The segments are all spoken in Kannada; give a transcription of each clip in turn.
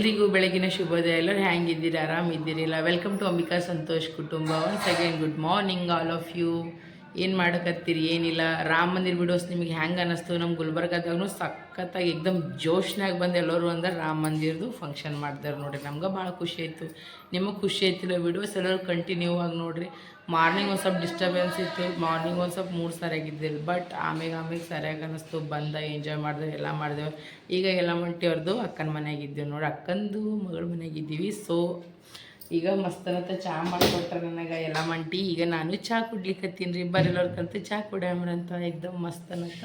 ಎಲ್ರಿಗೂ ಬೆಳಗಿನ ಶುಭೋದಯ. ಎಲ್ಲರೂ ಹ್ಯಾಂಗಿದ್ದೀರಿ? ಆರಾಮಿದ್ದೀರಿಲ್ಲ ವೆಲ್ಕಮ್ ಟು ಅಂಬಿಕಾ ಸಂತೋಷ್ ಕುಟುಂಬ. Once again good morning all of you ಏನು ಮಾಡಕತ್ತೀರಿ? ಏನಿಲ್ಲ. ರಾಮ ಮಂದಿರ ವಿಡಿಯೋಸ್ ನಿಮಗೆ ಹೆಂಗೆ ಅನ್ನಿಸ್ತು ನಮ್ಮ ಗುಲ್ಬರ್ಗದಾಗೂ ಸಖತ್ತಾಗಿ ಎಕ್ದಮ್ ಜೋಶ್ನಾಗ ಬಂದು ಎಲ್ಲರೂ ಅಂದ್ರೆ ರಾಮ ಮಂದಿರದು ಫಂಕ್ಷನ್ ಮಾಡ್ತಾರೆ ನೋಡಿರಿ. ನಮ್ಗೆ ಭಾಳ ಖುಷಿ ಆಯಿತು. ನಿಮಗೆ ಖುಷಿ ಆಯ್ತಿಲ್ಲ ವಿಡಿಯೋಸ್ ಎಲ್ಲರೂ ಕಂಟಿನ್ಯೂ ಆಗಿ ನೋಡಿರಿ. ಮಾರ್ನಿಂಗ್ ಒಂದು ಸ್ವಲ್ಪ ಡಿಸ್ಟರ್ಬೆನ್ಸ್ ಇತ್ತು. ಮಾರ್ನಿಂಗ್ ಒಂದು ಸ್ವಲ್ಪ ಮೂಡ್ ಸರಿಯಾಗಿದ್ದಿಲ್ಲ ಬಟ್ ಆಮೇಲೆ ಆಮೇಲೆ ಸರಿಯಾಗಿ ಅನ್ನಿಸ್ತು ಬಂದ ಎಂಜಾಯ್ ಮಾಡಿದೆ, ಎಲ್ಲ ಮಾಡಿದೆವು ಈಗ ಎಲ್ಲ ಅವ್ರದ್ದು ಅಕ್ಕನ ಮನೆಯಾಗಿದ್ದೀವಿ ನೋಡಿ. ಅಕ್ಕಂದು ಮಗಳ ಮನೆಯಾಗಿದ್ದೀವಿ ಸೊ ಈಗ ಮಸ್ತನತ್ತ ಚಹಾ ಮಾಡಿಕೊಟ್ರೆ ನನಗೆ ಎಲ್ಲ ಮಂಟಿ, ಈಗ ನಾನು ಚಹಾ ಕುಡ್ಲಿಕ್ಕತ್ತೀನಿ ರೀ ಚಾ ಚಹಾ ಕುಡಿಯಮ್ರಂತ ಎಕ್ದಮ್ ಮಸ್ತನತ್ತ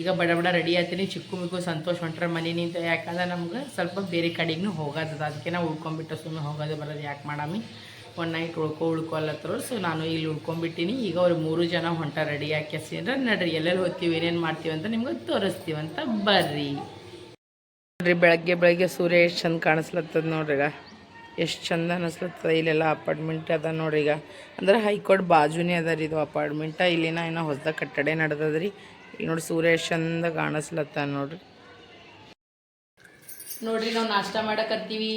ಈಗ ಬಡ ಬಡ ರೆಡಿ ಆಯ್ತೀನಿ ಚಿಕ್ಕು ಮಿಕ್ಕು ಸಂತೋಷ ಹೊಂಟ್ರೆ ಮನೆನಿಂದ, ಯಾಕಂದ್ರೆ ನಮ್ಗೆ ಸ್ವಲ್ಪ ಬೇರೆ ಕಡೆಗೂ ಹೋಗೋದದ, ಅದಕ್ಕೆ ನಾವು ಉಳ್ಕೊಂಬಿಟ್ಟು ಸುಮ್ಮನೆ ಹೋಗೋದು ಬರೋದು ಯಾಕೆ ಮಾಡಾಮಿ? ಒನ್ ನೈಟ್ ಉಳ್ಕೊ ಉಳ್ಕೊ ಅಲ್ಲತ್ತರು ಸೊ ನಾನು ಇಲ್ಲಿ ಉಳ್ಕೊಂಬಿಟ್ಟಿನಿ. ಈಗ ಅವ್ರು ಮೂರು ಜನ ಹೊಂಟ ರೆಡಿ ಹಾಕ್ಯಸಿದ್ರೆ ನಡ್ರಿ, ಎಲ್ಲೆಲ್ಲಿ ಹೋಗ್ತೀವಿ, ಏನೇನು ಮಾಡ್ತೀವಿ ಅಂತ ನಿಮ್ಗೆ ತೋರಿಸ್ತೀವಂತ ಬರ್ರಿ. ನೋಡ್ರಿ, ಬೆಳಗ್ಗೆ ಬೆಳಗ್ಗೆ ಸೂರ್ಯ ಎಷ್ಟು ಚಂದ ಕಾಣಿಸ್ಲತ್ತದ ನೋಡ್ರಿ ಎಷ್ಟು ಚಂದ ಅನಿಸ್ಲತ್ತದ ಇಲ್ಲೆಲ್ಲ ಅಪಾರ್ಟ್ಮೆಂಟ್ ಅದ ನೋಡ್ರಿ ಈಗ. ಅಂದ್ರೆ ಹೈಕೋರ್ಟ್ ಬಾಜುನೇ ಅದ ರೀ ಇದು ಅಪಾರ್ಟ್ಮೆಂಟ ಇಲ್ಲಿನ ಏನೋ ಹೊಸ್ದಾಗ ಕಟ್ಟಡೆ ನಡೆದದ್ರಿ ಇಲ್ಲಿ ನೋಡಿ ಸೂರ್ಯ ಎಷ್ಟು ಚಂದ ಕಾಣಿಸ್ಲತ್ತ ನೋಡ್ರಿ. ನೋಡ್ರಿ ನಾವು ನಾಷ್ಟ ಮಾಡಕತ್ತೀವಿ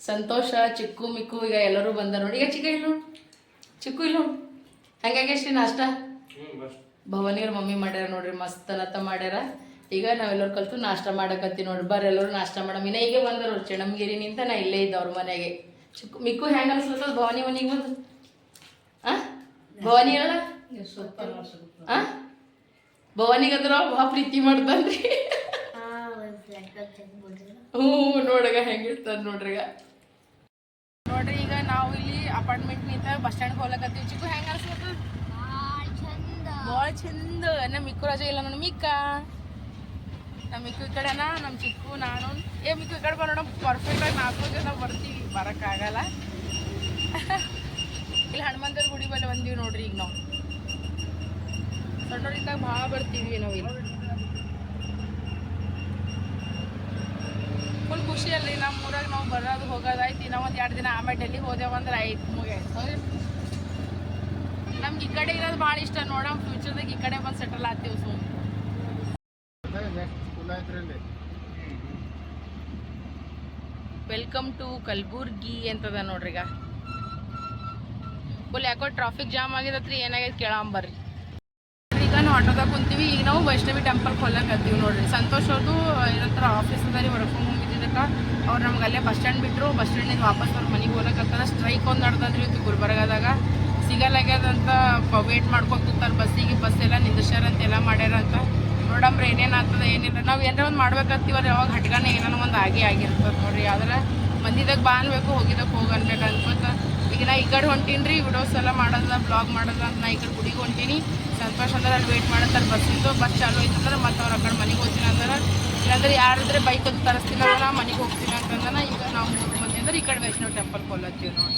ಸಂತೋಷ ಚಿಕ್ಕು ಮಿಕ್ಕು ಈಗ ಎಲ್ಲರೂ ಬಂದ ನೋಡಿ. ಈಗ ಚಿಕ್ಕ ಇಲ್ಲ ನೋಡು. ಚಿಕ್ಕು ಇಲ್ಲ ಹಂಗಾಗಿ ಹೆಂಗಾಗೈತಿ ನಾಷ್ಟ? ಭವನಿಯವ್ರ ಮಮ್ಮಿ ಮಾಡ್ಯಾರ ನೋಡ್ರಿ ಮಸ್ತ್ ಅನ್ನತ್ತ ಮಾಡ್ಯಾರ. ಈಗ ನಾವೆಲ್ಲರೂ ಕಲ್ತು ನಾಷ್ಟ ಮಾಡಕತ್ತಿ ನೋಡಿ ಬರ್ರಿ ಎಲ್ಲರೂ ನಾಷ್ಟ ಮಾಡಮ್ ಇನ್ನ ಈಗ ಬಂದರು. ಚೆಣಮ್ಗಿರಿ ನಿಂತ ನಾ ಇಲ್ಲೇ ಇದ್ದ ಅವ್ರ ಮನೆಗೆ. ಚಿಕ್ಕ ಮಿಕ್ಕು ಹೆಂಗೆ ಅನ್ಸ್ಲತ್ತದ ಭವಾನಿ ಮನೆಗೆ ಬಂದು? ಆ? ಭವಾನಿ ಅಲ್ಲ ಆ? ಭವಾನಿಗಂದ್ರ ಬಾ ಪ್ರೀತಿ ಮಾಡ್ತಾನ್ರಿ ಹ್ಞೂ ನೋಡಗ ಹೆಂಗಿರ್ತಾರ ನೋಡ್ರಿಗ. ನೋಡ್ರಿ ಈಗ ನಾವು ಇಲ್ಲಿ ಅಪಾರ್ಟ್ಮೆಂಟ್ ನಿಂತ ಬಸ್ ಸ್ಟ್ಯಾಂಡ್ ಹೋಗ್ಲಕತ್ತೀವಿ. ಚಿಕ್ಕು ಹೆಂಗ ಅನ್ಸ್ಲತ್ತದ ಭಾಳ ಚಂದ. ನಮ್ಮ ಮಿಕ್ಕು ರಜೆ ಇಲ್ಲ ನೋಡಿ ಮಿಕ್ಕ. ಮಿಕ್ಕು ಈ ಕಡೆನ ನಮ್ಮ ಚಿಕ್ಕು, ನಾನು. ಏ, ಮಿಕ್ಕು ಈ ಕಡೆ ಬರೋಣ ಪರ್ಫೆಕ್ಟಾಗಿ ನಾಲ್ಕು ಜನ ಬರ್ತೀವಿ. ಬರೋಕ್ಕಾಗಲ್ಲ. ಇಲ್ಲಿ ಹನುಮಂತರ ಗುಡಿ ಬಲ್ಲಿ ಬಂದೀವಿ ನೋಡ್ರಿ ಈಗ ನಾವು. ಸಣ್ಣವ್ರಿದ್ದಾಗ ಭಾಳ ಬರ್ತೀವಿ ನಾವು ಇಲ್ಲಿ. ಫುಲ್ ಖುಷಿ ಅಲ್ಲಿ ನಮ್ಮ ಊರಾಗ ನಾವು ಬರೋದು ಹೋಗೋದಾಯ್ತು ಇನ್ನೂ ಒಂದು ಎರಡು ದಿನ ಆಮೇಲೆ ಡೆಲ್ಲಿ ಹೋದೆವಂದ್ರೆ ಆಯ್ತು ಮುಗಿಯಾಯ್ತು ನಮ್ಗೆ ಈ ಕಡೆ ಇರೋದು ಭಾಳ ಇಷ್ಟ. ನೋಡೋಣ ಫ್ಯೂಚರ್ದಾಗ ಈ ಕಡೆ ಬಂದು ಸೆಟಲ್ ಆಗ್ತೀವಿ ಸೊ ವೆಲ್ಕಮ್ ಟು ಕಲ್ಬುರ್ಗಿ ಅಂತದ ನೋಡ್ರಿ ಈಗ. ಫುಲ್ ಯಾಕೋ ಟ್ರಾಫಿಕ್ ಜಾಮ್ ಆಗಿದತ್ರಿ ಏನಾಗೈತೆ ಕೇಳಂಬರ್ರಿ. ಈಗ ನಾವು ಆಟೋದಾಗ ಕುಂತೀವಿ, ಈಗ ನಾವು ವೈಷ್ಣವಿ ಟೆಂಪಲ್ ಹೊಲಕತ್ತೀವಿ ನೋಡ್ರಿ. ಸಂತೋಷ್ ಅವ್ರದ್ದು ಏನಂತಾರ ಆಫೀಸ್ ರೀ ವರ್ಕ್ ಫ್ರಮ್ ಹೋಮ್ ಅವ್ರು ನಮ್ಗೆ ಅಲ್ಲೇ ಬಸ್ ಸ್ಟ್ಯಾಂಡ್ ಬಿಟ್ಟರು ಬಸ್ ಸ್ಟ್ಯಾಂಡಿಂದ ವಾಪಸ್ ಅವ್ರ ಮನೆಗೆ ಹೋಗಕತ್ತದ ಸ್ಟ್ರೈಕ್ ಒಂದು ನಡ್ದದ್ರಿ ಇವತ್ತು ಗುಲ್ಬರ್ಗದಾಗ. ಸಿಗಲಾಗ್ಯದಂತ ವೇಟ್ ಮಾಡ್ಕೊಂಡ್ ಕೂತಾರ ಬಸ್ಸಿಗೆ ಬಸ್ ಎಲ್ಲ ನಿಂದಿಸ್ಯಾರ ಅಂತ ಎಲ್ಲ ಮಾಡ್ಯಾರ ಅಂತ ನೋಡಮ್ರಿ, ಏನೇನು ಆಗ್ತದೆ, ಏನಿಲ್ಲ. ನಾವು ಏನಾರ ಒಂದು ಮಾಡ್ಬೇಕಂತೀವ್ರಿ ಯಾವಾಗ ಹಟ್ಗಾನೆ ಏನಾರ ಒಂದು ಆಗೇ ಆಗಿರ್ತದೆ ನೋಡ್ರಿ. ಯಾವ್ದಾರ ಮಂದಿದಾಗ ಬಾ ಅನ್ಬೇಕು ಹೋಗಿದಾಗ ಹೋಗಿ ಅನ್ಬೇಕು ಅನ್ಕೋತ ಈಗ ನಾ ಈ ಕಡೆ ಹೊಂಟೀನಿ ರೀ ವಿಡಿಯೋಸ್ ಎಲ್ಲ ಮಾಡೋದ ಬ್ಲಾಗ್ ಮಾಡೋದ ಅಂತ ನಾ ಈ ಕಡೆ ಗುಡಿಗೆ ಹೊಂಟೀನಿ. ಸಂತೋಷ ಅಂದ್ರೆ ಅಲ್ಲಿ ವೇಟ್ ಮಾಡತ್ತಾರೆ ಬಸ್ಸಿಂದು ಬಸ್ ಚಾಲು ಐತಂದ್ರೆ ಮತ್ತೆ ಅವ್ರು ಆ ಕಡೆ ಮನೆಗೆ ಹೋಗ್ತೀನಿ ಅಂದ್ರೆ. ಇಲ್ಲಾಂದ್ರೆ ಯಾರಾದ್ರೆ ಬೈಕ್ ಅದು ತರಿಸ್ತೀನಿ ನಾ ಮನೆಗೆ ಹೋಗ್ತೀನಿ ಅಂತಂದ್ರೆ ಈಗ ನಾವು ಮೂರು ಮಂದಿ ಅಂದ್ರೆ ಈ ಕಡೆ ವೈಷ್ಣವ್ ಟೆಂಪಲ್ ಕೊಲ್ಲತ್ತೀವಿ ನೋಡಿ.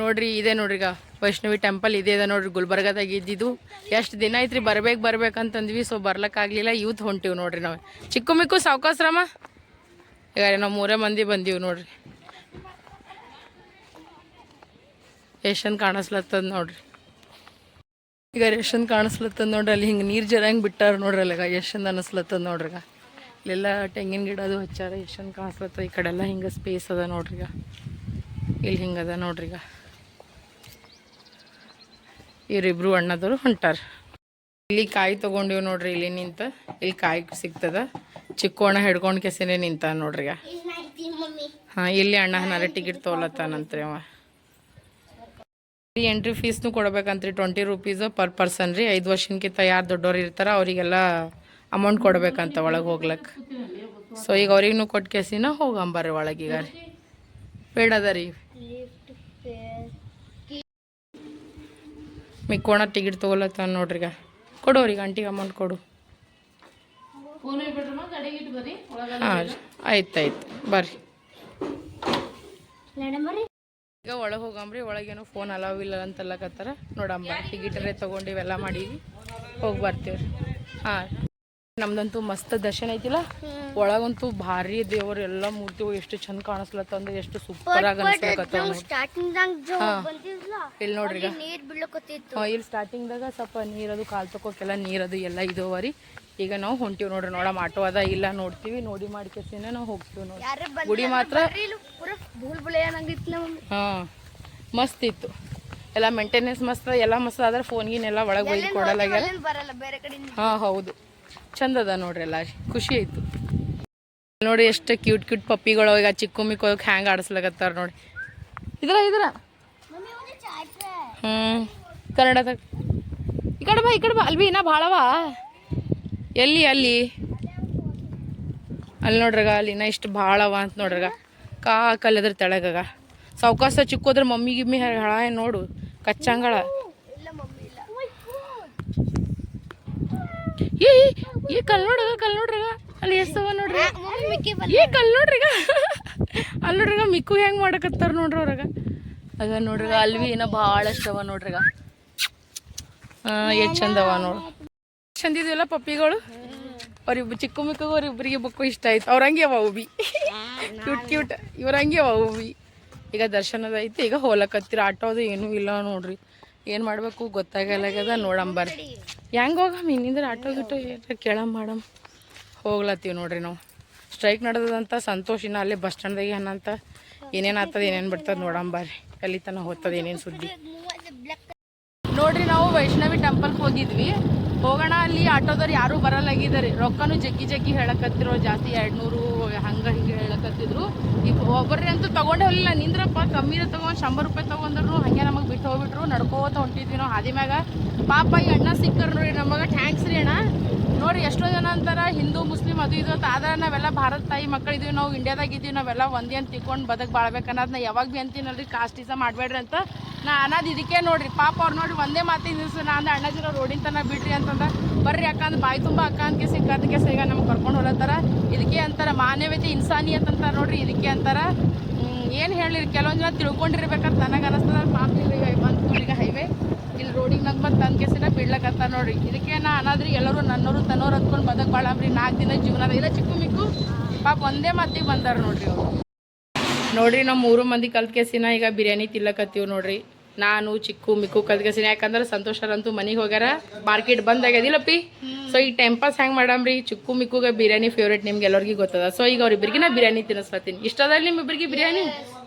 ನೋಡ್ರಿ, ಇದೆ ನೋಡ್ರಿ ಈಗ ವೈಷ್ಣವಿ ಟೆಂಪಲ್ ಇದೆ ಇದೆ ನೋಡ್ರಿ, ಗುಲ್ಬರ್ಗದಾಗ ಇದ್ದಿದ್ದು. ಎಷ್ಟು ದಿನ ಐತ್ರಿ, ಬರ್ಬೇಕು ಬರ್ಬೇಕಂತಂದ್ವಿ ಸೊ ಬರ್ಲಕ್ಕಾಗಲಿಲ್ಲ ಯೂತ್ ಹೊಂಟಿವಿ ನೋಡ್ರಿ ನಾವು. ಚಿಕ್ಕು ಮಿಕ್ಕು ಸಾವ್ಕಾಸ್ರಮ್ಮ? ಈಗ ನಾವು ಮೂರೇ ಮಂದಿ ಬಂದೀವಿ ನೋಡ್ರಿ. ರೇಷನ್ ಕಾಣಿಸ್ಲತ್ತದ ನೋಡ್ರಿ. ಈಗ ರೇಷನ್ ಕಾಣಿಸ್ಲತ್ತದ ನೋಡ್ರಿ, ಅಲ್ಲಿ ಹಿಂಗೆ ನೀರು ಜರಂಗೆ ಬಿಟ್ಟಾರ ನೋಡ್ರಿ ಅಲ್ಲಿಗ ಯಶನ್ ಅನಿಸ್ಲತ್ತದ ನೋಡ್ರಿ ಈಗ. ಇಲ್ಲೆಲ್ಲ ತೆಂಗಿನ ಗಿಡ ಅದು ಹಚ್ಚಾರ ಯಶನ್ ಕಾಣಿಸ್ಲತ್ತದ, ಈ ಕಡೆ ಎಲ್ಲ ಹಿಂಗೆ ಸ್ಪೇಸ್ ಅದ ಈಗ. ಇಲ್ಲಿ ಹಿಂಗದ ನೋಡ್ರಿ ಈಗ. ಇವರಿಬ್ರು ಅಣ್ಣದವರು ಹೊಂಟಾರ. ಇಲ್ಲಿ ಕಾಯಿ ತಗೊಂಡಿವ್ ನೋಡ್ರಿ ಇಲ್ಲಿ ನಿಂತ. ಇಲ್ಲಿ ಕಾಯಿ ಸಿಗ್ತದ. ಚಿಕ್ಕೋಣ ಹಿಡ್ಕೊಂಡ್ ಕೆಸನೆ ನಿಂತ ನೋಡ್ರಿ ಈಗ. ಹಾ ಇಲ್ಲಿ ಅಣ್ಣ ಹನ್ನಾರ ಟಿಕೆಟ್ ತೊಗೊಲತ್ತಾನಂತ್ರಿ ಅವ. ಎಂಟ್ರಿ ಫೀಸ್ನು ಕೊಡ್ಬೇಕಂತ್ರಿ ಟ್ವೆಂಟಿ ರುಪೀಸ್ ಪರ್ ಪರ್ಸನ್ ರೀ. ಐದು ವರ್ಷಕ್ಕಿಂತ ಯಾರು ದೊಡ್ಡವ್ರು ಇರ್ತಾರ ಅವರಿಗೆಲ್ಲ ಅಮೌಂಟ್ ಕೊಡ್ಬೇಕಂತ ಒಳಗೆ ಹೋಗ್ಲಕ್. ಸೊ ಈಗ ಅವ್ರಿಗೂ ಕೊಟ್ಟು ಕೆಸಿನ ಹೋಗಂಬರ್ರಿ ಒಳಗೀಗ ರೀ. ಬೇಡದ ರೀ. ಮಿಕ್ಕೋಣ ಟಿಕೆಟ್ ತೊಗೊಲತ್ತ ನೋಡ್ರಿ ಈಗ. ಕೊಡು ಅವ್ರಿಗೆ ಆಂಟಿಗೆ ಅಮೌಂಟ್ ಕೊಡು. ಹಾಂ ರೀ ಆಯ್ತು ಆಯ್ತು ಬರ್ರಿ. ಈಗ ಒಳಗೆ ಹೋಗಂಬ್ರಿ ಒಳಗೇನು ಫೋನ್ ಅಲಾವ್ ಇಲ್ಲ ಅಂತಲ್ಲಕತ್ತಾರ ನೋಡಂಬ ಟಿಕೆಟರೇ ತೊಗೊಂಡು ಇವೆಲ್ಲ ಮಾಡೀವಿ ಹೋಗಿ ಬರ್ತೀವ್ರಿ. ಹಾಂ. ನಮ್ದಂತೂ ಮಸ್ತ್ ದರ್ಶನ ಐತಿಲ್ಲ. ಒಳಗಂತೂ ಭಾರಿ ದೇವರು ಎಲ್ಲಾ ಮೂರ್ತಿ ಎಷ್ಟು ಚಂದ ಕಾಣಿಸ್ಲತ್ತ ಅಂದ್ರೆ ಎಷ್ಟು ಸೂಪರ್ ಆಗಿ ಅನ್ಸ್ಲಕತ್ತ ಇಲ್ಲಿ ನೋಡ್ರಿ ಈಗ. ನೀರ್ ದಾಗ ಇಲ್ಲಿ ಸ್ವಲ್ಪ ನೀರದು ಕಾಲು ತಕೋಕೆಲ್ಲ ನೀರದು ಎಲ್ಲ ಇದಾವ ರೀ ಈಗ ನಾವು ಹೊಂಟಿವಿ ನೋಡ್ರಿ ನೋಡಮ್ ಆಟೋ ಅದ ಇಲ್ಲ ನೋಡ್ತೀವಿ. ನೋಡಿ ಮಾಡ್ಕೇಸಿನ ನಾವು ಹೋಗ್ತೀವಿ ನೋಡಿ ಗುಡಿ ಮಾತ್ರ ಹಾ ಮಸ್ತ್ ಇತ್ತು. ಎಲ್ಲ ಮೇಂಟೆನೆನ್ಸ್ ಮಸ್ತ್ ಎಲ್ಲ ಮಸ್ತ್ ಆದ್ರೆ ಫೋನ್ ಗೀನೆಲ್ಲ ಒಳಗೆ ಒಯ್ದು ಕೊಡಲಾಗ್ಯಾರ ಹಾಂ ಹೌದು. ಚಂದ ಅದ ನೋಡ್ರಿ ಎಲ್ಲ ಖುಷಿ ಆಯ್ತು. ನೋಡಿ ಎಷ್ಟು ಕ್ಯೂಟ್ ಕ್ಯೂಟ್ ಪಪ್ಪಿಗಳು ಈಗ ಚಿಕ್ಕ ಮಿಕ್ಕ ಹೋಗಿ ಹ್ಯಾಂಗ್ ಆಡಿಸ್ಲಾಗತ್ತಾರ ನೋಡಿ. ಇದ್ರ ಇದ್ರ? ಹ್ಞೂ ಕನ್ನಡದಾಗ ಈ ಕಡೆ ಬಾ, ಈ ಕಡೆ ಬಾ. ಅಲ್ಲಿ ಬಿ ಇನ್ನ ಭಾಳವಾ ಎಲ್ಲಿ, ಅಲ್ಲಿ? ಅಲ್ಲಿ ನೋಡ್ರಗ, ಅಲ್ಲಿ ಇನ್ನ ಇಷ್ಟು ಭಾಳವ ಅಂತ ನೋಡ್ರಗ. ಕಾ ಕಲ್ಲದ್ರ ತೆಳಗಾಗ. ಸಾವ್ಕಾಸ ಚಿಕ್ಕೋದ್ರ ಮಮ್ಮಿ, ಗಿಮ್ಮಿ ಹಳ ನೋಡು. ಕಚ್ಚಂಗಳ ಇಲ್ಲ ಮಮ್ಮಿ ಇಲ್ಲ ಏ ಈ ಕಲ್ ನೋಡ್ರಿ ಕಲ್ ನೋಡ್ರಿಗ ಅಲ್ಲಿ ಎಷ್ಟವ ನೋಡ್ರಿ ಈ ಕಲ್ ನೋಡ್ರಿಗ ಅಲ್ಲಿ ನೋಡ್ರಿಗ ಮಿಕ್ಕು ಹೆಂಗ್ ಮಾಡಕತ್ತಾರ ನೋಡ್ರಿ ಅವ್ರಾಗ. ಆಗ ನೋಡ್ರಿಗ ಅಲ್ವಿ ಏನೋ ಭಾಳಷ್ಟು ಅವ ನೋಡ್ರಿಗ ಎಷ್ಟ್ ಚಂದವ ಚಂದ ಇದೆಯಲ್ಲ ಪಪ್ಪಿಗಳು? ಅವ್ರಿಬ್ರು ಚಿಕ್ಕ ಮಿಕ್ಕು ಅವ್ರಿಬ್ರಿಗೆ ಬುಕ್ಕು ಇಷ್ಟ ಆಯ್ತು. ಅವ್ರಂಗೆ ಅವ ಹೂಬಿ ಕ್ಯೂಟ್ ಕ್ಯೂಟ್. ಇವ್ರಂಗೆ ಅವ ಹೂಬಿ ಈಗ ದರ್ಶನದ ಐತಿ ಈಗ ಹೋಲಕತ್ತಿರ. ಆಟೋದು ಏನೂ ಇಲ್ಲ ನೋಡ್ರಿ. ಏನು ಮಾಡಬೇಕು ಗೊತ್ತಾಗಲ್ಲಾಗ್ಯದ ನೋಡಂಬರ್ರಿ ಹೆಂಗೆ ಹೋಗಮ್ಮ ಇನ್ನಿಂದ್ರೆ ಆಟೋ ಗಿಟೋ ಏನಾರ ಕೇಳಮ್ ಮಾಡಮ್. ಹೋಗ್ಲತ್ತೀವಿ ನೋಡ್ರಿ ನಾವು. ಸ್ಟ್ರೈಕ್ ನಡೆದಂತ ಸಂತೋಷಿನ ಅಲ್ಲೇ ಬಸ್ ಸ್ಟ್ಯಾಂಡ್ದಾಗೆ ಏನಂತ ಏನೇನು ಆಗ್ತದೆ, ಏನೇನು ಬಿಡ್ತದೆ ಬಾರಿ. ಅಲ್ಲಿ ತನಕ ಹೋಗ್ತದೆ ಏನೇನು ಸುದ್ದಿ. ನೋಡ್ರಿ ನಾವು ವೈಷ್ಣವಿ ಟೆಂಪಲ್ಗೆ ಹೋಗಿದ್ವಿ. ಹೋಗೋಣ ಅಲ್ಲಿ ಆಟೋದವ್ರು ಯಾರೂ ಬರಲ್ಲಾಗಿದ್ದಾರೆ. ರೊಕ್ಕನೂ ಜಗ್ಗಿ ಜಗ್ಗಿ ಹೇಳಕತ್ತಿರೋ ಜಾಸ್ತಿ ಎರಡು ನೂರು ಹಂಗೆ ಹಿಂಗೆ ಹೇಳಕತ್ತಿದ್ರು ಈ ಒಬ್ಬರೇ ಅಂತೂ ತೊಗೊಂಡೇ ಹೋಗಲಿಲ್ಲ. ನಿಂದ್ರಪ್ಪ ಕಮ್ಮಿದ ತೊಗೊಂಡು ಶಂಬರ್ ರೂಪಾಯಿ ತೊಗೊಂಡ್ರು, ಹಾಗೆ ನಮಗೆ ಬಿಟ್ಟು ಹೋಗ್ಬಿಟ್ರು. ನಡ್ಕೋತ ಹೊಂಟಿದ್ವಿ ನಾವು ಹಾದಿ ಮ್ಯಾಗ ಪಾಪ ಈ ಅಣ್ಣ ಸಿಕ್ಕರ್ ನೋಡಿ ನಮಗೆ ಥ್ಯಾಂಕ್ಸ್ ರೀ ಅಣ್ಣ. ನೋಡಿ, ಎಷ್ಟೋ ಜನ ಅಂತಾರ, ಹಿಂದೂ, ಮುಸ್ಲಿಂ, ಅದು ಇದು ಅಂತ. ಆದ್ರೆ ನಾವೆಲ್ಲ ಭಾರತ ತಾಯಿ ಮಕ್ಕಳು ಇದೀವಿ ನಾವು ಇಂಡಿಯಾದಾಗ ಇದೀವಿ, ನಾವೆಲ್ಲ ಒಂದೇ ಅಂತ ತಿಳ್ಕೊಂಡು ಬದಕ್ ಬಾಳ್ಬೇಕು ಅನ್ನೋದು ನಾ ಯಾವಾಗ ಭೀ ಅಂತೀನಲ್ರಿ ಕಾಸ್ಟಿಸಮ್ ಮಾಡಬೇಡ್ರಿ ಅಂತ. ನಾ ಅನ್ನೋದು ಇದಕ್ಕೆ ನೋಡ್ರಿ. ಪಾಪ ಅವ್ರು ನೋಡಿ ಒಂದೇ ಮಾತಿಗೆ ನಿಲ್ಸು. ನಾ ಅಂದ್ರೆ ಅಣ್ಣ ಜನ ರೋಡಿನ ತನ ಬಿಡ್ರಿ ಅಂತಂದ. ಬರ್ರಿ ಅಕ್ಕ ಅಂದ್ರೆ ಬಾಯಿ ತುಂಬ ಅಕ್ಕ ಅಂತ ಕೇಸಿ ಕದ್ ಈಗ ನಮ್ಗೆ ಕರ್ಕೊಂಡು ಹೋಲತ್ತಾರ ಇದಕ್ಕೆ ಅಂತಾರ, ಮಾನವೀಯತೆ ಇನ್ಸಾನಿ ಅಂತಾರೆ ನೋಡ್ರಿ, ಇದಕ್ಕೆ ಅಂತಾರ. ಏನು ಹೇಳಿರಿ, ಕೆಲವೊಂದು ಜನ ತಿಳ್ಕೊಂಡಿರ್ಬೇಕಂತ ನನಗೆ ಅನಿಸ್ತದ. ಪಾಪ ಈಗ ಬಂತು ಈಗ ಹೈವೇ ಇಲ್ಲಿ ರೋಡಿಗೆ ನಂಗೆ ಮತ್ತೆ ತಂದ ಕೇಸಿನ ಬಿಡ್ಲಕತ್ತ ನೋಡ್ರಿ. ಇದಕ್ಕೆ ನಾ ಅನ್ನೋದ್ರಿ ಎಲ್ಲರೂ ನನ್ನೋರು ತನ್ನೋರು ಅಂದ್ಕೊಂಡು ಬದಕ್ ಬಾಳಮ್ರಿ ನಾಲ್ಕು ದಿನ ಜೀವನದ ಇಲ್ಲ ಚಿಕ್ಕು ಮಿಕ್ಕು. ಪಾಪ ಒಂದೇ ಮಾತಿಗೆ ಬಂದಾರ ನೋಡ್ರಿ ಅವರು. ನೋಡ್ರಿ ನಮ್ಮ ಮೂರು ಮಂದಿ ಕಲ್ತ್ ಕೇಸಿನ ಈಗ ಬಿರಿಯಾನಿ ತಿಲ್ಲಕತ್ತೀವಿ ನೋಡ್ರಿ. ನಾನು, ಚಿಕ್ಕು, ಮಿಕ್ಕು ಕಲ್ತ್ ಕೇಸಿನ ಯಾಕಂದ್ರೆ ಸಂತೋಷರಂತೂ ಮನೆಗೆ ಹೋಗ್ಯಾರ. ಮಾರ್ಕೆಟ್ ಬಂದ್ ಆಗ್ಯದಿಲ್ಲಪ್ಪಿ ಸೊ ಈ ಟೈಂಪಾಸ್ ಹೆಂಗೆ ಮಾಡಮ್ರಿ ಚಿಕ್ಕು, ಮಿಕ್ಕುಗೆ ಬಿರಿಯಾನಿ ಫೇವ್ರೇಟ್ ನಿಮ್ಗೆ ಎಲ್ಲರಿಗೂ ಗೊತ್ತದ. ಸೊ ಈಗ ಅವ್ರಿಬ್ರಿಗೆ ನಾ ಬಿರಿಯಾನಿ ತಿನ್ನಿಸ್ಲತ್ತೀನಿ. ಇಷ್ಟದ ನಿಮ್ಮಿಬ್ಬರಿಗೆ ಬಿರಿಯಾನಿ?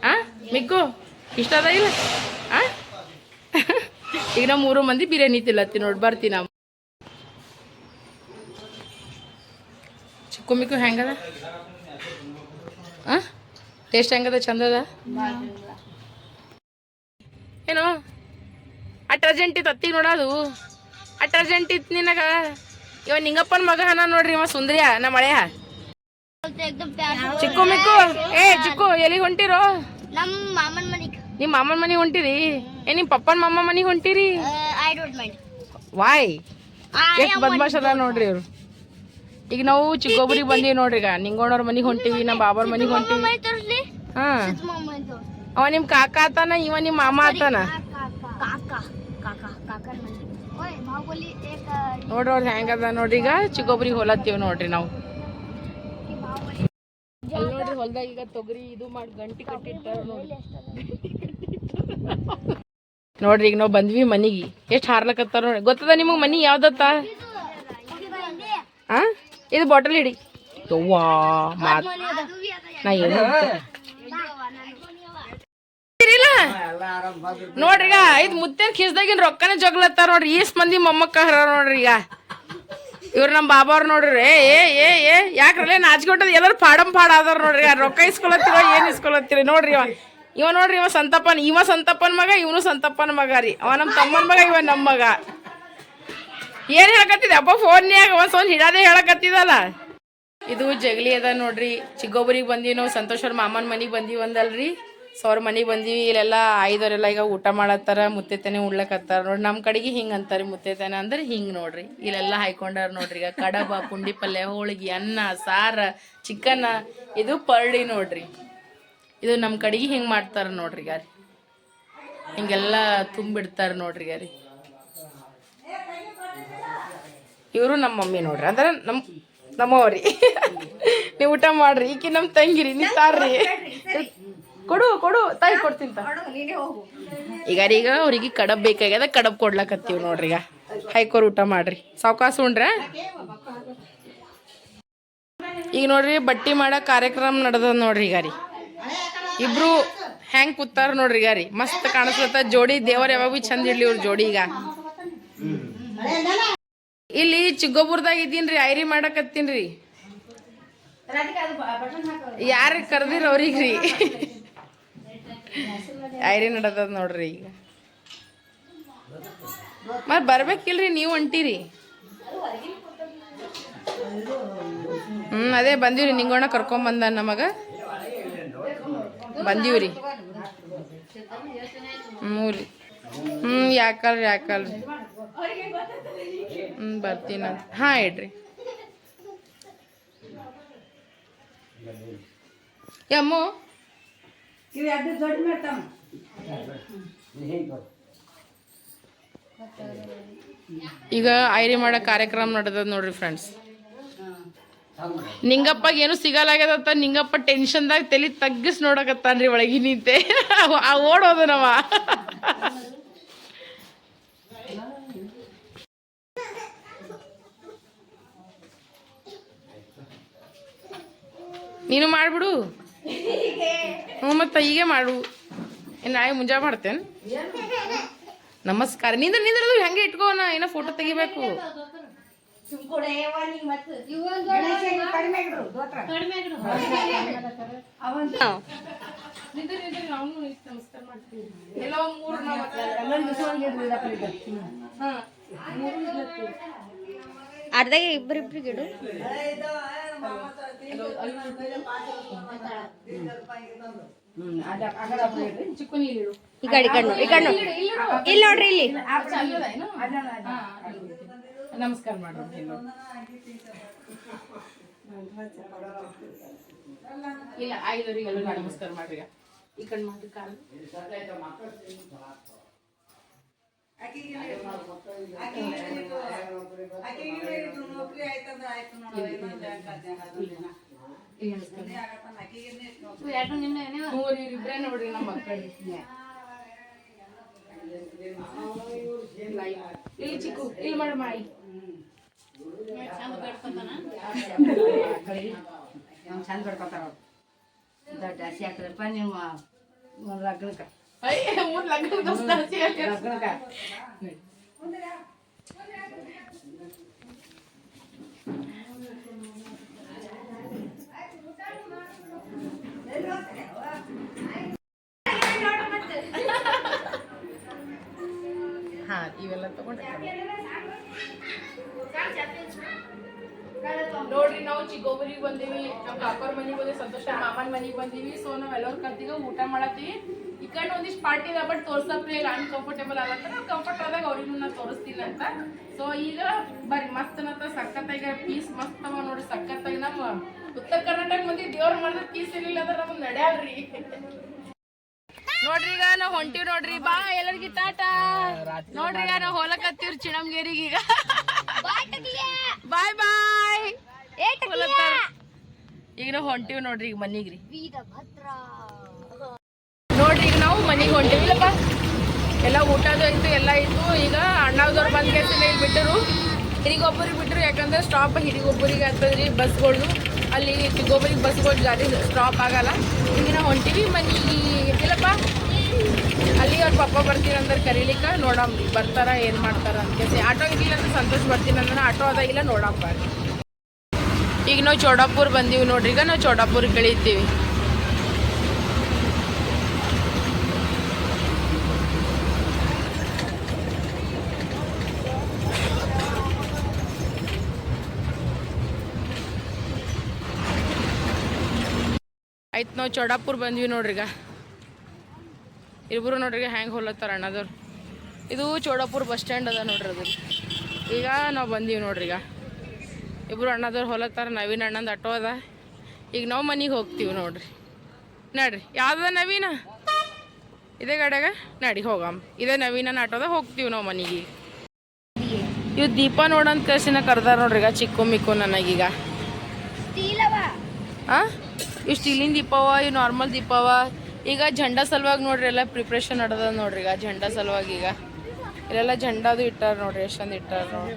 ಆ? ಮಿಕ್ಕು? ಇಷ್ಟದ ಇಲ್ಲ? ಆ? ಈಗ ನಾವು ಮೂರು ಮಂದಿ ಬಿರಿಯಾನಿ ತಿಲ್ಲತ್ತಿ ನೋಡಿ ಬರ್ತೀನಿ ನಾವು. ಚಿಕ್ಕಮಿಕ್ಕು ಹೆಂಗದ? ಟೇಸ್ಟ್ ಹೆಂಗದ? ಚಂದದ? ಏನು? ಅಟರ್ಜೆಂಟ್ ಇತ್ತು ಅತ್ತಿಗೆ ನೋಡೋದು ಅಟರ್ಜೆಂಟ್ ಇತ್ತು ನಿನಗ? ಇವ ನಿಂಗಪ್ಪನ ಮಗ ಹನ ನೋಡ್ರಿ ಇವ ಸುಂದ್ರಿಯ ನಮ್ಮ ಮಳೆಯ ಚಿಕ್ಕು ಮಿಕ್ಕು ಏ ಚಿಕ್ಕು ಎಲ್ಲಿಗೆ ಹೊಂಟಿರೋ? ನಮ್ಮ ಮಾಮನ್ ಮನಿ ನಿಮ್ಮ ಹೊಂಟಿರಿ ಏ ನಿಮ್ಮ ಪಪ್ಪನ ಮಮ್ಮ ಮನೆಗೆ ಹೊಂಟಿರಿ? ಐ ಡೋಂಟ್ ಮೈಂಡ್ ವಾಯ್ ಎಷ್ಟು ಬದ್ಮಾಶ್ ಅದ ನೋಡ್ರಿ ಇವ್ರು? ಈಗ ನಾವು ಚಿಕ್ಕೋಬ್ರಿಗೆ ಬಂದೀವಿ ನೋಡ್ರಿ ಈಗ. ನಿಂಗೋಣವ್ರ ಮನೆಗೆ ಹೊಂಟಿವಿ ನಮ್ಮ ಬಾಬಾರ್ ಮನೆಗೆ ಹೊಂಟಿವಿ. ಮನೆ ಹಾ. ಅವ ನಿಮ್ಮ ಕಾಕ ಆತಾನ ಇವ ನಿಮ್ಮ ಮಾಮ ಆತಾನ? ನೋಡ್ರಿ ಅವ್ರು ಹೆಂಗದ ನೋಡ್ರಿ ಈಗ. ಚಿಕ್ಕೊಬ್ಬರಿಗೆ ಹೊಲತ್ತೀವಿ ನೋಡ್ರಿ ನಾವು. ನೋಡ್ರಿ ಹೊಲ್ದಾಗ ಈಗ ತೊಗರಿ ಇದು ಮಾಡಿ ಗಂಟಿ ಕಟ್ಟಿರ್ತಾರ ನೋಡ್ರಿ ಈಗ ನಾವು ಬಂದ್ವಿ ಮನಿಗೆ. ಎಷ್ಟು ಹಾರ್ಲಕತ್ತಾರ ನೋಡಿ ಗೊತ್ತದ ನಿಮಗೆ ಮನಿ ಯಾವ್ದತ್ತ? ಆ? ಇದು ಬಾಟಲ್ ಹಿಡಿ ಯವ್ವಾ ಮಾತ್ ನಾ ಏನು ನೋಡ್ರಿ ಈಗ ಇದು ಮುತ್ತೇನ್ ಕಿಸ್ದಾಗಿನ ರೊಕ್ಕನ ಜಗ್ಲತ್ತಾರ ನೋಡ್ರಿ. ಈಸ್ಟ್ ಮಂದಿ ಮೊಮ್ಮಕ್ಕ ಹರ ನೋಡ್ರಿ ಈಗ. ಇವ್ರು ನಮ್ಮ ಬಾಬಾ ಅವ್ರು ನೋಡ್ರಿ. ಏ ಏ ಏ ಯಾಕ್ರಲ್ಲೇ ನಾಚ್ಕೊಟ್ಟದ ಎಲ್ಲರೂ ಪಾಡಂ ಪಾಡ ಅದಾರ ನೋಡ್ರಿ. ರೊಕ್ಕ ಇಸ್ಕೊಳತ್ತಿರೋ ಏನ್ ಇಸ್ಕೊಳತ್ತೀರಿ ನೋಡ್ರಿ ಇವ. ಇವ ನೋಡ್ರಿ, ಇವ ಸಂತಪ್ಪನ್ ಇವ ಸಂತಪ್ಪನ್ ಮಗ, ಇವನು ಸಂತಪ್ಪನ ಮಗ ರೀ. ಅವ ನಮ್ಮ ತಮ್ಮನ ಮಗ, ಇವ ನಮ್ಮ ಮಗ. ಏನ್ ಹೇಳಕತ್ತಿದೆ ಅಪ್ಪ ಫೋನ್ನ್ಯಾಗ ಒಂದ್ ಸ್ವಲ್ಪ ಹಿಡಾದೆ ಹೇಳಕತ್ತಿದಲ್ಲ ಇದು ಜಗಲಿ ಅದ ನೋಡ್ರಿ. ಚಿಕ್ಕೊಬ್ಬರಿಗೆ ಬಂದೀವಿ ನಾವು, ಸಂತೋಷ್ ಅವ್ರ ಮಾಮನ ಮನೆಗೆ ಬಂದೀವಿ ಅಂದಲ್ರಿ. ಸೊ ಅವ್ರ ಮನೆಗೆ ಬಂದೀವಿ, ಇಲ್ಲೆಲ್ಲ ಆಯ್ದವರೆಲ್ಲ ಈಗ ಊಟ ಮಾಡತ್ತಾರ ಮುತ್ತೆತನೆ ಉಣ್ಲಕತ್ತಾರ. ನೋಡಿ ನಮ್ಮ ಕಡೆಗೆ ಹಿಂಗೆ ಅಂತಾರೆ ಮುತ್ತೆತನೆ ಅಂದ್ರೆ ಹಿಂಗೆ ನೋಡ್ರಿ. ಇಲ್ಲೆಲ್ಲ ಹಾಯ್ಕೊಂಡಾರ ನೋಡ್ರಿ. ಈಗ ಕಡಬ, ಪುಂಡಿ ಪಲ್ಯ, ಹೋಳಿಗೆ, ಅನ್ನ, ಸಾರ ಚಿಕನ್ ಇದು ಪರ್ಡಿ ನೋಡ್ರಿ. ಇದು ನಮ್ಮ ಕಡೆಗೆ ಹಿಂಗೆ ಮಾಡ್ತಾರೆ ನೋಡ್ರಿ ಗಾರಿ. ಹಿಂಗೆಲ್ಲ ತುಂಬಿಡ್ತಾರೆ ನೋಡ್ರಿ ಗಾರಿ. ಇವರು ನಮ್ಮ ಮಮ್ಮಿ ನೋಡ್ರಿ, ಅಂದ್ರೆ ನಮ್ಮ ನಮ್ಮವ್ರಿ. ನೀವು ಊಟ ಮಾಡ್ರಿ, ಈಕಿ ನಮ್ಮ ತಂಗಿರಿ ನೀ ತಾರ್ರಿ. ಕೊಡು ಕೊಡು, ತಾಯಿ ಕೊಡ್ತೀನಿ. ಈಗ ಈಗ ಅವ್ರಿಗೆ ಕಡಬ್ ಬೇಕಾಗ್ಯದ, ಕಡಬ್ ಕೊಡ್ಲಕತ್ತೀವಿ ನೋಡ್ರಿ ಈಗ. ಹೈಕೋರ್ ಊಟ ಮಾಡ್ರಿ. ಸಾವಕಾಸ ಉಂಡ್ರೆ? ಈಗ ನೋಡ್ರಿ, ಬಟ್ಟಿ ಮಾಡೋ ಕಾರ್ಯಕ್ರಮ ನಡೆದ ನೋಡ್ರಿ ಈಗ ರೀ. ಇಬ್ರು ಹೆಂಗ್ ಕೂತಾರ ನೋಡ್ರಿ ಈಗ ರೀ. ಮಸ್ತ್ ಕಾಣಿಸ್ಲತ್ತ. ಜೋಡಿ ದೇವರ ಯಾವಾಗ ಚಂದ ಇಡ್ಲಿ ಇವ್ರ ಜೋಡಿ ಈಗ. ಇಲ್ಲಿ ಚಿಗ್ಗೋಬುರ್ದಾಗ ಇದ್ದೀನ್ರಿ, ಐರಿ ಮಾಡಕತ್ತೀನ್ರಿ. ಯಾರ ಕರ್ದಿರ ಅವ್ರಿಗ್ರಿ ಐರಿ ನಡದದ ನೋಡ್ರಿ ಈಗ. ಮತ್ ಬರ್ಬೇಕಿಲ್ರಿ, ನೀವು ಹೊಂಟಿರಿ ಹ್ಮ್, ಅದೇ ಬಂದಿವ್ರಿ, ನಿಂಗೋಣ ಕರ್ಕೊಂಬಂದ ನಮಗ. ಬಂದೀವ್ರಿ. ಹ್ಞೂ ರೀ. ಹ್ಞೂ ಯಾಕಲ್ರಿ ಯಾಕಲ್ರಿ ಹ್ಞೂ ಬರ್ತೀನಂತ ಹಾಂ, ಇಡ್ರಿ. ಯಮ್ಮು. ಈಗ ಐರಿ ಮಾಡೋ ಕಾರ್ಯಕ್ರಮ ನಡೆದದ ನೋಡ್ರಿ ಫ್ರೆಂಡ್ಸ್ ನಿಂಗಪ್ಪಗೆ ಏನು ಸಿಗಲಾಗ್ಯದಂತ ನಿಂಗಪ್ಪ ಟೆನ್ಷನ್ದಾಗ ತಲೆ ತಗ್ಗಿಸ್ ನೋಡಕತ್ತಾನ್ರಿ ಒಳಗಿ ನಿಂತೆ ಆ ನಮ್ಮ ನೀನು ಮಾಡ್ಬಿಡು. ಹ್ಞೂ, ಮತ್ತೆ ಹೀಗೆ ಮಾಡು. ನಾಳೆ ಮುಂಜಾ ಮಾಡ್ತೇನೆ? ನಮಸ್ಕಾರ. ನಿಂದ್ರ ನಿಂದ್ರದು ಹೆಂಗೆ ಇಟ್ಕೋನ ಏನೋ ಫೋಟೋ ತೆಗಿಬೇಕು. ಅರ್ಧ ಇಬ್ಬರಿಬ್ರಿಗೆ ಇಡು. ಚಿಕ್ಕುನಿ ಇಡು. ಈ ಕಡೆ ಈ ಕಡೆ ನೋಡಿ ಈ ಕಡೆ ನೋಡಿ. ಇಲ್ಲಿ ನೋಡ್ರಿ ಇಲ್ಲಿ. ನಮಸ್ಕಾರ ಮಾಡ್ರಿ ಇಲ್ಲ ಐದರಿಗೆ ಎಲ್ಲರೂ ನಮಸ್ಕಾರ ಮಾಡ್ರಿ. ಈ ಕಡೆ ಮಾಡಿ ಕಾಲು. ಇವ್ರಿಬ್ರೇ ನೋಡ್ರಿ ನಮ್ಮ ಮಕ್ಕಳು. ಇಲ್ಲಿ ಚಿಕ್ಕು, ಇಲ್ಲಿ ಮಾಡಿ ನಾವು ಚಂದ ಬಿಡ್ಕೊತಾರ ದೊಡ್ಡ ಹಸಿ ಹಾಕಿದ್ರಪ್ಪ ನಿಮ್ಮ ಲಗ್ನಕ್ಕೆ ಅಯ್ಯ, ಮೂರ್ ಲಗ್ನ ದೋಸ್ತ ಹಸಿ ಹಾಕ್ಯಾರ. ಲಗ್ನಕ್ಕೆ ಹಾ ಇವೆಲ್ಲ ತಗೊಂಡೆ ನೋಡ್ರಿ, ನಾವು ಚಿಕ್ಕೋಬರಿಗೆ ಬಂದೀವಿ, ನಮ್ಮ ಕಾಕೋರ್ ಮನೆಗೆ ಬಂದೀವಿ, ಸಂತೋಷ ಮಾಮನ ಮನೆಗೆ ಬಂದೀವಿ. ಸೊ ನಾವ್ ಎಲ್ಲರೂ ಕರ್ತೀಗ ಊಟ ಮಾಡತ್ತೀವಿ. ಈ ಕಡೆ ಒಂದಿಷ್ಟು ಪಾರ್ಟಿ ಅದ ಬಟ್ ತೋರ್ಸಕ್ಕೆ ಇಲ್ಲ ಅನ್ಕಂಫರ್ಟೇಬಲ್ ಆಗತ್ತ ನಾವು ಕಂಫರ್ಟ್ ಆದಾಗ ಅವ್ರಿಗೂ ನಾ ತೋರಿಸ್ತೀನಿ ಅಂತ. ಸೊ ಈಗ ಬರೀ ಮಸ್ತ್ ನತ್ತ ಸಖತ್ತಾಗ ಪೀಸ್ ಮಸ್ತ್ ಅವ ನೋಡಿ ಸಖತ್ತಾಗಿ. ನಮ್ಮ ಉತ್ತರ ಕರ್ನಾಟಕ ಮಂದಿ ದೇವ್ರ ಮಾಡಿದ್ರೆ ಪೀಸ್ ಇರಲಿಲ್ಲ ಅಂದ್ರೆ ನಮ್ಗೆ ನಡೆಯಲ್ರಿ. ನೋಡ್ರಿ ಈಗ, ನಾವು ಹೊಂಟಿವ್ ನೋಡ್ರಿ. ಬಾ, ಎಲ್ಲರಿಗಿ, ಟಾಟಾ. ನೋಡ್ರಿ ಈಗ, ನಾವ್ ಹೋಲಕತ್ತೀವ್ರಿ ಚಿಣಮ್ಗೇರಿಗೆ ಈಗ. ಬಾಯ್ ಬಾಯ್ ಈಗ ನಾವು ಹೊಂಟಿವಿ ನೋಡ್ರಿ ಈಗ ಮನಿಗ್ರಿ. ರೀ ನೋಡ್ರಿ ಈಗ ನಾವು ಮನಿಗೆ ಹೊಂಟಿವಿಲ್ಲಪ್ಪ ಎಲ್ಲ ಊಟದು ಆಯ್ತು ಎಲ್ಲ ಇತ್ತು ಈಗ ಅಣ್ಣವ್ದವ್ರು ಬಂದ್ ಕೆಲ್ಸ ಇಲ್ಲಿ ಬಿಟ್ಟರು. ಹಿರಿಗೊಬ್ಬರಿಗೆ ಬಿಟ್ಟರು ಯಾಕಂದ್ರೆ ಸ್ಟಾಪ್ ಹಿರಿಗೊಬ್ಬರಿಗೆ ಆಗ್ತದ್ರಿ ಬಸ್ಗಳು ಅಲ್ಲಿ ಚಿಕ್ಕೊಬ್ಬರಿಗೆ ಬಸ್ಗಳು ಗಾಡಿ ಸ್ಟಾಪ್ ಆಗಲ್ಲ. ಈಗ ನಾವು ಹೊಂಟಿವಿ ಮನಿಗೆ. ಇಲ್ಲಪ್ಪ. ಅಲ್ಲಿ ಅವ್ರ ಪಪ್ಪ ಬರ್ತೀರಂದ್ರೆ ಕರೀಲಿಕ್ಕ ನೋಡಮ್ರಿ ಬರ್ತಾರ, ಏನು ಮಾಡ್ತಾರ ಅಂತ ಆಟೋ ಇರ್ಲಿಲ್ಲ ಅಂದ್ರೆ ಸಂತೋಷ್ ಬರ್ತೀನಿ ಅಂದ್ರೆ ಆಟೋ ಅದ ಇಲ್ಲ, ನೋಡಮ್ ಈಗ ನಾವು ಚೌಡಾಪುರ್ ಬಂದೀವಿ ನೋಡ್ರಿ. ಈಗ ನಾವು ಚೌಡಾಪುರ್ ಇಳಿತೀವಿ. ಆಯ್ತು, ನಾವು ಚೌಡಾಪುರ್ ಬಂದ್ವಿ ನೋಡ್ರಿ ಈಗ. ಇಬ್ಬರು ನೋಡ್ರಿ ಹೆಂಗೆ ಹೊಲತ್ತಾರ ಅಣ್ಣದವ್ರು. ಇದು ಚೋಡಾಪುರ್ ಬಸ್ ಸ್ಟ್ಯಾಂಡ್ ಅದ ನೋಡ್ರಿ ಅದು. ಈಗ ನಾವು ಬಂದೀವಿ ನೋಡ್ರಿ ಈಗ ಇಬ್ಬರು ಅಣ್ಣದವ್ರು ಹೊಲತ್ತಾರ ನವೀನ್ ಅಣ್ಣಂದು ಆಟೋ ಅದ. ಈಗ ನಾವು ಮನೆಗೆ ಹೋಗ್ತೀವಿ ನೋಡ್ರಿ. ನಡ್ರಿ ಯಾವ್ದ ನವೀನ? ಇದೇ ಗಾಡ್ಯಾಗ ನಡಿ ಹೋಗಮ್ಮ ಇದೇ ನವೀನ ಆಟೋದಾಗ ಹೋಗ್ತೀವಿ ನಾವು ಮನೆಗೆ. ಇವ್ ದೀಪ ನೋಡಂತ ಕಳ್ಸಿನ ಕರ್ದಾರ ನೋಡ್ರಿ ಈಗ ಚಿಕ್ಕು ಮಿಕ್ಕು ನನಗೀಗ. ಹಾಂ ಇವು ಸ್ಟೀಲಿನ ದೀಪವ ಇವು ನಾರ್ಮಲ್ ದೀಪವ. ಈಗ ಜಂಡ ಸಲುವಾಗಿ ನೋಡ್ರಿ, ಎಲ್ಲ ಪ್ರಿಪ್ರೇಷನ್ ನಡೆದ ನೋಡ್ರಿ ಈಗ, ಜಂಡ ಸಲುವಾಗಿ ಈಗ. ಇಲ್ಲೆಲ್ಲ ಜಂಡಾದು ಇಟ್ಟಾರ ನೋಡ್ರಿ, ಎಷ್ಟೊಂದು ಇಟ್ಟಾರ ನೋಡ್ರಿ.